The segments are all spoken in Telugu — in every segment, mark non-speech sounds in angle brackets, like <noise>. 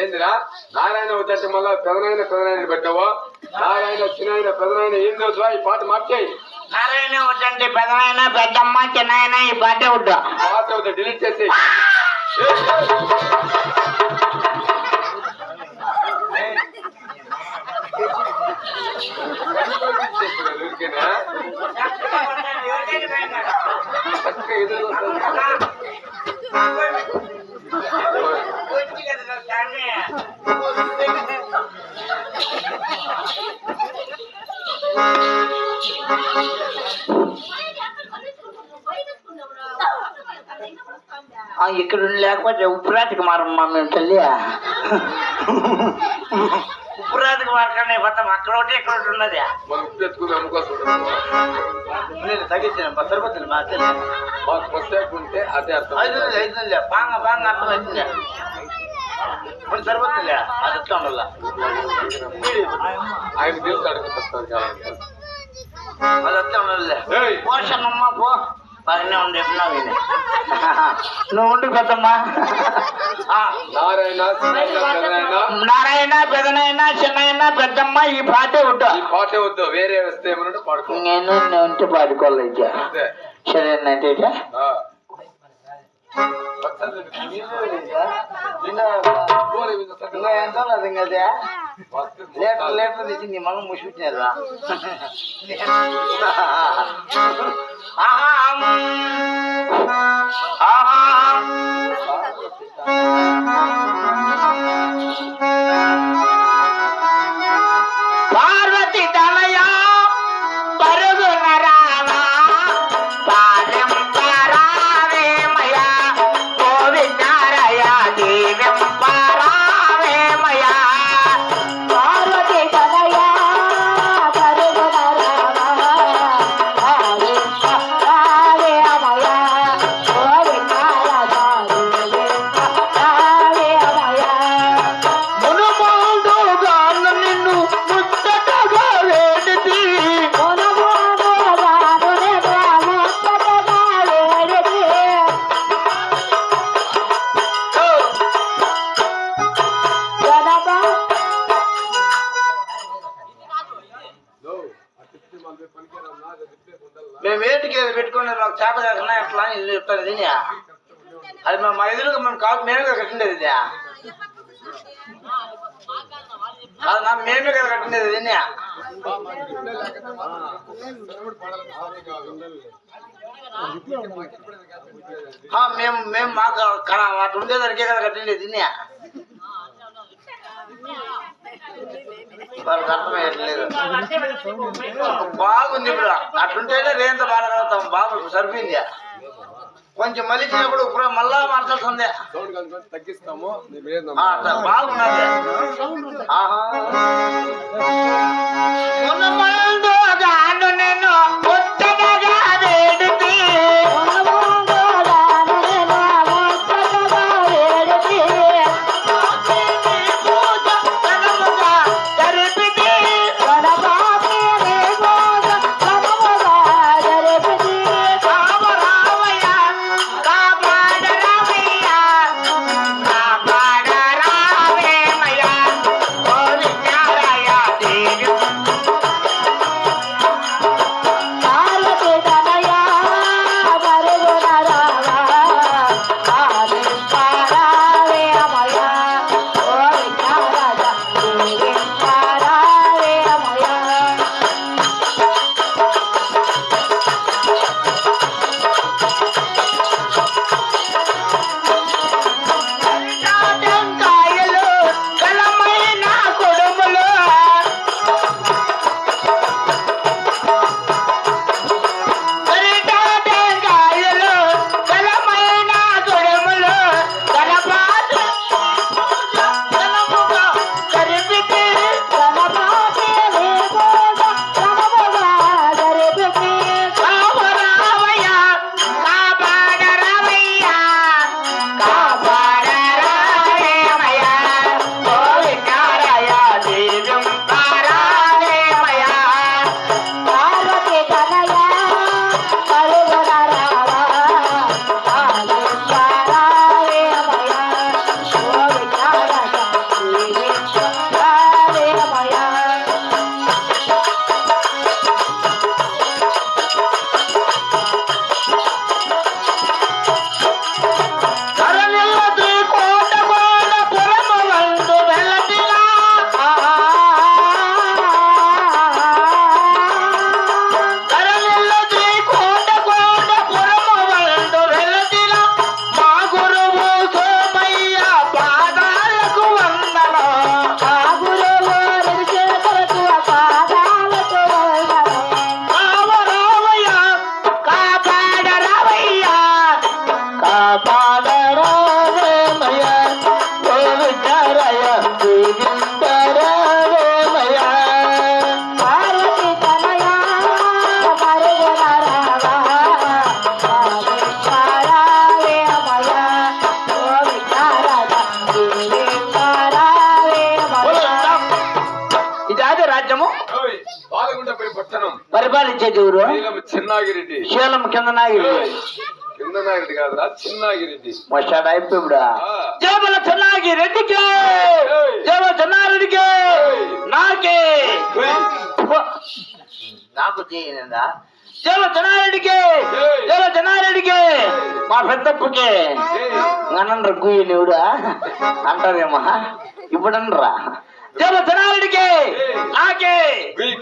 ఏందిరా? నారాయణ వచ్చే మళ్ళా పెదనాయన పెదనాయన పెట్టావు? నారాయణ చిన్నాయన పెదనాయన ఏం తెలుసు? ఈ పాట మార్చేయి. నారాయణ వద్దండి పెదనాయన పెద్దమ్మ చిన్నాయన ఈ పాటే వద్దు. పాట అవుతా డిలీట్ చేసి ఆ, ఇక్కడ లేకపోతే ఉప్పురాతికి మారమ్మా మేము తల్లి. ఉప్పురాతికి మారకండి మొత్తం అక్కడ ఒకటి ఇక్కడ ఒకటి ఉన్నది. నేను తగ్గించాను సరిపోతుంది మా కొద్దిసేపు ఉంటే అదే అర్థం. ఐదు ఐదు. బాంగ బాంగ అర్థం అవుతుంది. ఇప్పుడు సరిపోతుందిలే అది ఎట్లా ఉండాల? ఆయన అడుగుతారు కావాలంటే అది ఎట్లా ఉండాలి! పోషణమ్మ పో. బాగానే ఉండి నువ్వు ఉండి పెద్దమ్మా. నారాయణ చిన్నాయన పెదనాయన చిన్నైనా పెద్దమ్మ ఈ పాటే ఉంటా ఈ పాట వద్దు వేరే వస్తే పాడుకో నేను ఉంటే పాడుకోలేదు అంతే. సరేనంటే. ఇంకా ఎంత ఉన్నది ఇంకా అదే లీటర్ లీటర్ తెచ్చి నీ మగం ముసిపెట్టినారా పార్వతి తనయ పరుగు మేము మేము మాకు కన- అటు ఉండేదానికే కదా కట్టలేదు ఇది వాళ్ళకి అర్థమయ్యట్లేదు. బాగుంది ఇప్పుడు అట్లుంటేనే రేంత బాడగలుగుతాం బాబు సరిపోయింది? కొంచెం ఇప్పుడు మళ్ళా మార్చాల్సి ఉంది సౌండ్ కనుక తగ్గిస్తాము. బాగున్నది ఆహా. పరిపాలించేది ఎవరు చిన్నాగిరెడ్డి. శీలం కింద నాగిరి కింద నాగిరెడ్డి కాదురా చిన్నాగిరెడ్డి. మస్టాడ్ అయిపోయిడా ఆ. జేబుల చెన్నాగి రెడ్డికి జేబుల చెన్నారెడ్డికి నాకే! నాకు చేయనందా జేబుల చెన్నారెడ్డికి జేబుల చెన్నారెడ్డికి మా పెద్దప్పుకి! అనండ్ర గుయ్యి నీవుడా అంటారేమా ఇప్పుడు అనరా జేబుల చెన్నారెడ్డికి నాకే కుయ్,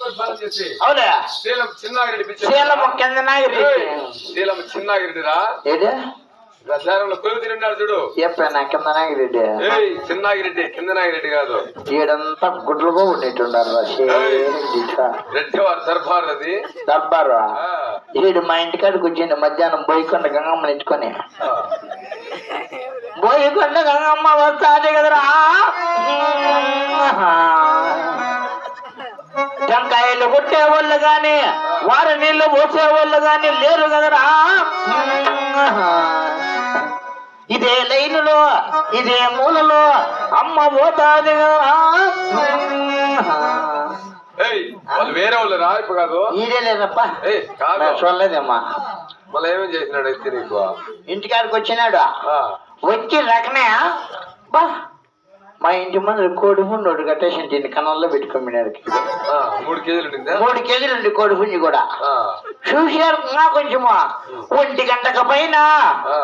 పరిపాలన చేసి అవులే శీలం చిన్నాగిరెడ్డి శీలము కింద శీలం చిన్నాగిరెడ్డిరా ప్రచారంలో కొలువు తిన్నాడు చూడు. చెప్పాను కింద చిన్నాగిరెడ్డి ఈడంతా గుడ్లుగా ఉండేటుండారు రెడ్డి వారి దర్బార్ అది. ఈడు మా ఇంటికాడికి వచ్చిండు మధ్యాహ్నం బోయకొండ గంగమ్మని ఎత్తుకొని. ఆ. బోయకొండ గంగమ్మ వస్తాది కదరా? టెంకాయలు కొట్టే వాళ్ళు గాని వారి నీళ్ళు పోసే వాళ్ళు గాని లేరు కదరా? ఇదే లైనులో ఇదే మూలలో అమ్మ పోతాది వేరే వాళ్ళు రా ఇప్పుడు కాదు. ఇదే లేదప్ప చూడలేదమ్మా. మళ్ళీ ఏమేం చేసినాడు అయితే నీకు? ఇంటికాడికి వచ్చినాడు. వచ్చి రకనే బా మా ఇంటి ముందు కోడి పుండు ఒకటి కట్టేసి దీన్ని కన్నాల్లో పెట్టుకోమన్నాడు. ఆ, మూడు కేజీలు మూడు కేజీలు ఉంది కోడి కూడా. చూశారు ఇంకా కొంచెము. ఒంటి గంటకు పైన.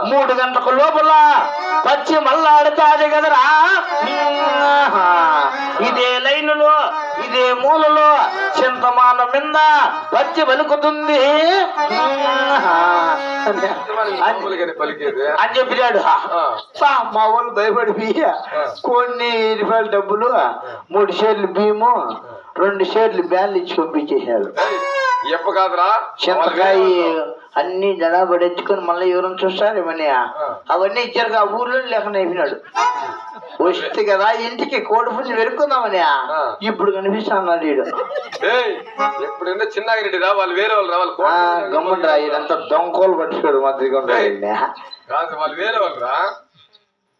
మూడు గంటకు లోపల పచ్చి మల్లాడుతాది కదరా. ఇదే లైనులో ఇదే మూలలో చింతమాన మింద పచ్చి పలుకుతుంది అని చెప్పినాడు. పా, మా వాళ్ళు భయపడిపోయి కొన్ని రూపాయల డబ్బులు మూడు షేర్లు బియ్యము రెండు షేర్లు బ్యాన్లు ఇచ్చి పంపించేశారు. ఏయ్, ఈ అప్ప కాదురా. చింతకాయ అన్ని జడాబడి ఎత్తుకొని మళ్ళీ ఎవరైనా చూస్తారు ఏమని అవన్నీ ఇచ్చారు ఆ ఊర్లో లేకుండా అయిపోయినాడు. వస్తే కదా ఇంటికి కోడి పుంజు వెరుకుందామని ఇప్పుడు కనిపిస్తున్నాడు వీడు ఏయ్ ఎప్పుడైనా చిన్నాగిరెడ్డిరా వాళ్ళు వేరే వాళ్ళు రా వాళ్ళు ఆ, కోట గమ్ముండ్రా ఇదంతా దొంగకోలు పట్టుకోడు మాదిరిగా కాదు వాళ్ళు వేరే వాళ్ళు రా.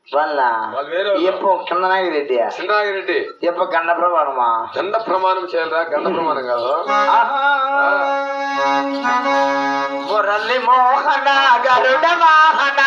వాళ్ళ? వాళ్ళు వేరే వాళ్ళు ఎప్పు కింద నాగిరెడ్డి? చిన్నాగిరెడ్డి. ఎప్ప గండ ప్రమాణమా? గండ ప్రమాణం చేయాలరా గండ ప్రమాణం కాదు. మురళి మోహన గరుడ వాహన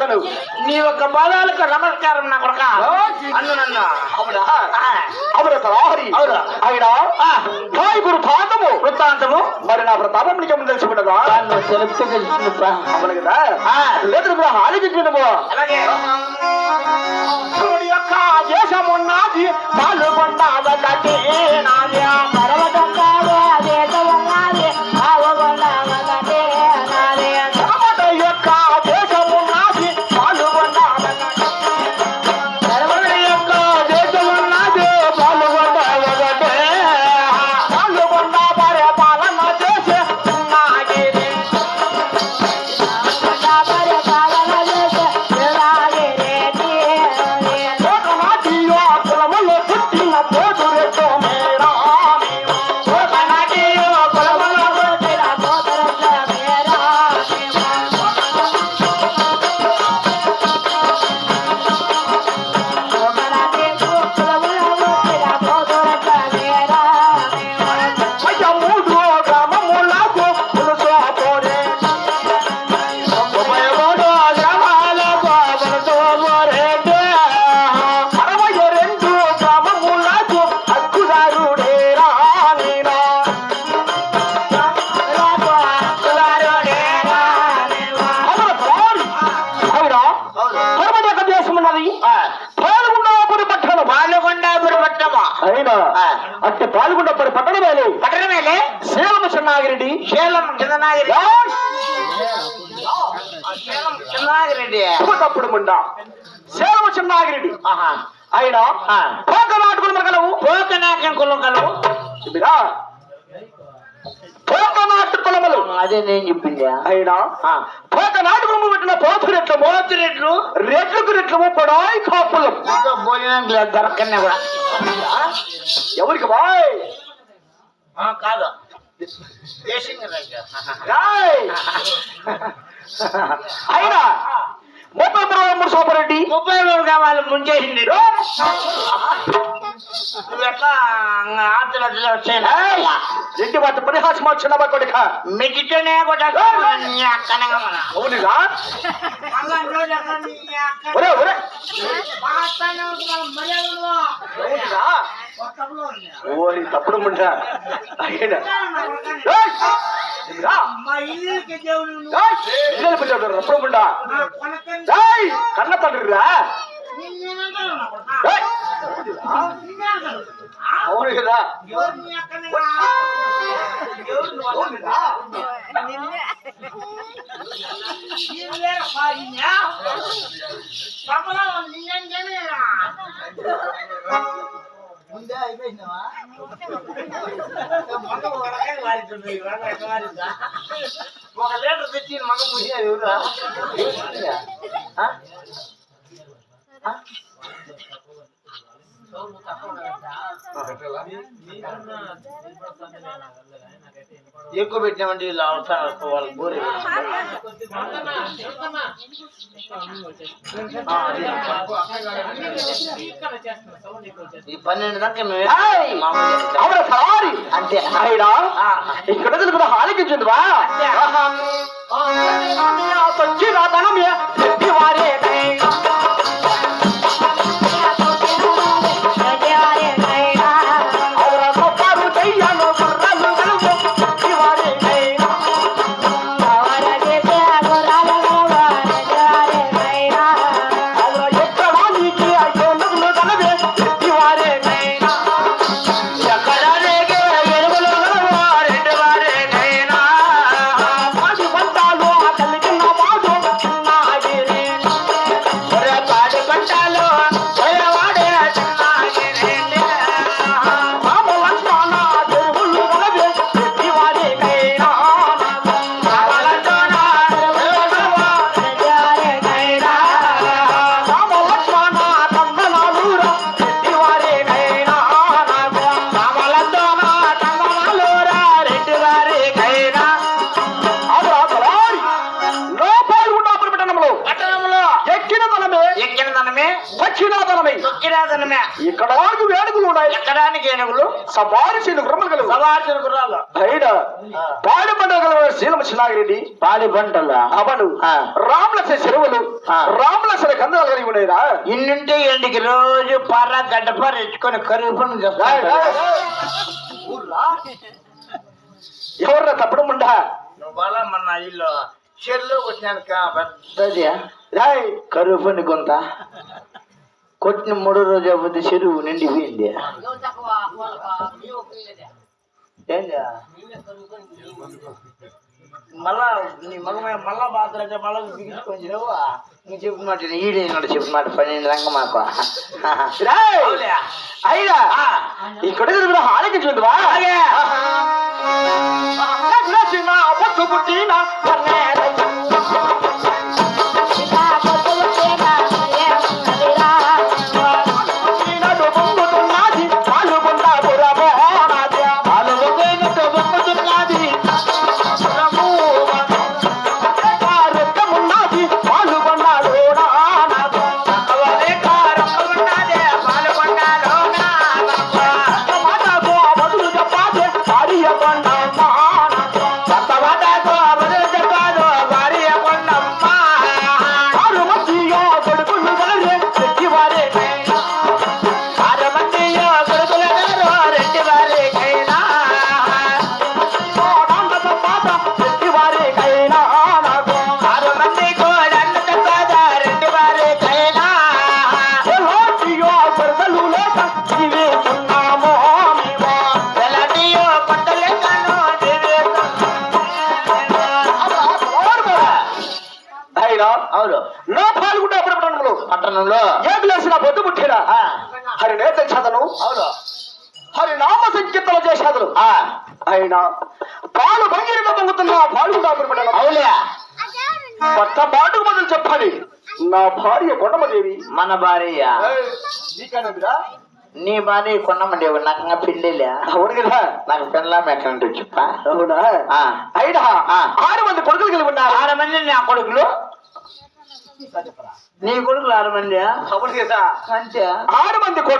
కను నీ యొక్క పాదాలకు నమస్కారం నా కొడక. అన్ను నన్ను. అవునా? అవున సలాహరి అవునా? అయినా నాయకుడు పాదము. వృత్తాంతము. మరి నా ప్రతాపం నీకు ఏమన్నా తెలిసి ఉండదా? తెలుపుతూ అవును కదా. లేదు ఆలోచించడము అలాగే. యొక్క దేశమున్నది పాల్గొన్నదల్లటి నాది తప్పుడు ముండా సేలము చెన్నాగిరెడ్డి ఆహా ఆయన. పోక నాటుకుని మరగలవు పోక కులం కలవు. పోక నాటు కులములు. అదే నేను చెప్పింది. ఆయన పోక నాటుకులు పెట్టిన పోతు రెట్లము పోతు రెట్లు? రెట్లకు రెట్లము పొడాయి కాపులం. లేదు దొరకనే కూడా. ఎవరికి బాయ్? కాదు. <laughs> ఆయన ముప్పై మూడు సోపరెడ్డి. ముప్పై వేలు కావాలి ముంచేసింది. నువ్వు ఎట్లా ఆర్తలు వచ్చాయి? రెడ్డి వాటి పరిహాసం వచ్చిన కొడుక? మెట్టితోనే. అవునుగా ఒరే ఒరే. ఓరి తప్పుడు ముండ? ముండ! కన్న తండ్రిరా? నిన్నేంటేనేరా? ముందే వాడుతుందా ఒక లీటర్ తెచ్చి మగ అది ఎవరు ఎక్కువ పెట్టినామంటే వీళ్ళు వాళ్ళకి బోర్ ఈ పన్నెండు దాకా సవారి అంతే ఆయన. ఇక్కడ ఆలకించిందివా వచ్చి రాతనమే వారే పాడి పంటలు అవను. రామలస చెరువులు. ఆ. రామలస కందాలు కలిగి ఉన్నాయిరా ఇన్నుంటే ఎండికి రోజు పర్ర గడ్డపర్ర ఎత్తుకొని కరువు చేస్తాడు ఎవర్రా తప్పుడు బాగా మన ఇల్లు చెల్లు వచ్చినాను పెద్దది. రాయ్. కరువు పని కొంత. కొట్టిన మూడో రోజు అయిపోతే చెరువు నిండిపోయింది. ఏంది? మళ్ళా నీ మగమే మళ్ళా బాత్ర మళ్ళా బిగించుకొని నువ్వు చెప్పిన మాట ఈడే చెప్పిన మాట పని రంగ మాకు. అయిరా ఆ. ఇక్కడ కూడా పొట్టు పుట్టిన పన్నేర అయినా పాలు భంగిరిన పొంగుతున్న అప్పుడు అవులే. కొత్త బాటుకు మొదలు చెప్పాలి నా భార్య కొండమదేవి. మన భార్య. నీ భార్య కొన్నమండి నాకు ఇంకా పెళ్ళిలే అవును కదా. నాకు పెళ్ళాం ఎక్కడంటే చెప్పా. అవునా. అయినా. ఆరు మంది కొడుకులు కలిగి ఉన్నారు ఆరు మంది నా కొడుకులు. నీ కొడుకులు ఆరు మంది? అవును కదా. అంతే. ఆరు మంది కూడా